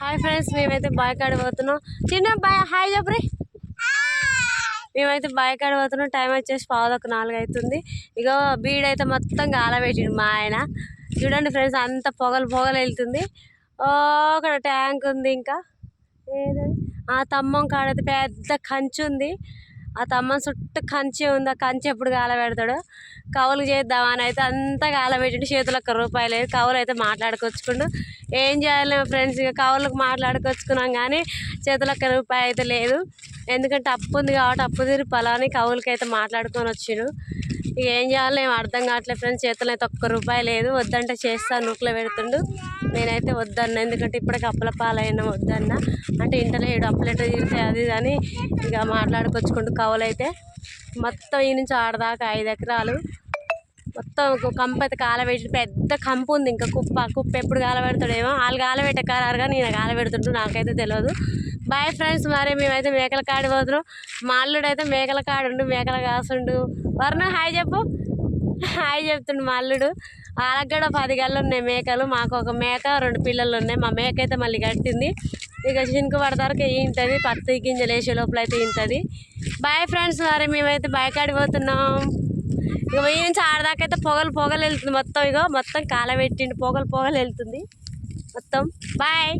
Hi friends మేమైతే bye కాడ పోతున్నాం. చిన్న బాయ్ హాయ్ చెప్పరి మేమైతే బాయ్ కాడ పోతున్నాం. టైం వచ్చేసి పావులకు నాలుగు అవుతుంది. ఇక బీడైతే మొత్తం కాలబెట్టిండు మా ఆయన. చూడండి ఫ్రెండ్స్ అంత పొగలు పొగలు వెళ్తుంది. ఓ అక్కడ ట్యాంక్ ఉంది ఇంకా. ఏదండి? ఆ తమ్మం కాడైతే పెద్ద కంచు ఉంది ఆ తమ్మ చుట్టూ కంచె ఉంది. ఆ కంచె ఎప్పుడు గాలబెడతాడు కవులు చేద్దామని అయితే అంతా గాలబెట్టిండు చేతులు ఒక్క రూపాయి లేదు. కవులు అయితే మాట్లాడుకొచ్చుకుండు. ఏం చేయాలి ఫ్రెండ్స్? ఇక కవులకు మాట్లాడుకొచ్చుకున్నాం కానీ చేతులు ఒక్క రూపాయి అయితే లేదు. ఎందుకంటే అప్పు ఉంది కాబట్టి అప్పు తీరి పలాని కవులకి అయితే మాట్లాడుకొని వచ్చిండు ఇక ఏం చేయాలో ఏం అర్థం కావట్లేదు ఫ్రెండ్స్ చేతులు అయితే ఒక్క రూపాయి లేదు. వద్దంటే చేస్తాను నూకలో పెడుతుండు. నేనైతే వద్దన్న ఎందుకంటే ఇప్పటికి అప్పుల పాలైన వద్దన్న. అంటే ఇంట్లో ఏడు అప్పులు ఎట్లా తీరుతాయి అది అని ఇక మాట్లాడుకొచ్చుకుంటూ కవులైతే మొత్తం ఈ నుంచి ఆడదాకా ఐదు ఎకరాలు. మొత్తం ఒక కంప అయితే కాలబెట్టి పెద్ద కంపు ఉంది. ఇంకా కుప్ప కుప్ప ఎప్పుడు కాలబెడతాడేమో? వాళ్ళు కాలబెట్టే కారారుగా నేను కాలబెడుతుంటూ నాకైతే తెలియదు బాయ్ ఫ్రెండ్స్ మరి మేమైతే మేకల కాడి పోతున్నాం. మా అల్లుడు అయితే మేకల కాడుండు మేకల కాసుండు. వర్ణ హాయ్ చెప్పు. హాయ్ చెప్తుండు మా అల్లుడు. వాళ్ళకి కూడా పది గళ్ళు ఉన్నాయి మేకలు. మాకు ఒక మేక రెండు పిల్లలు ఉన్నాయి. మా మేక అయితే మళ్ళీ కట్టింది. ఇక చినుకు పడతారు. ఇంటది. పత్తి గింజలు వేసే లోపల అయితే ఇంటది. బాయ్ ఫ్రెండ్స్ మరి మేమైతే బాయ్ కాడి పోతున్నాం. ఇక ఈ నుంచి ఆడదాకా అయితే పొగలు పొగలు వెళ్తుంది మొత్తం. ఇగో మొత్తం కాలబెట్టిండు. పొగలు పొగలు వెళ్తుంది. మొత్తం. బాయ్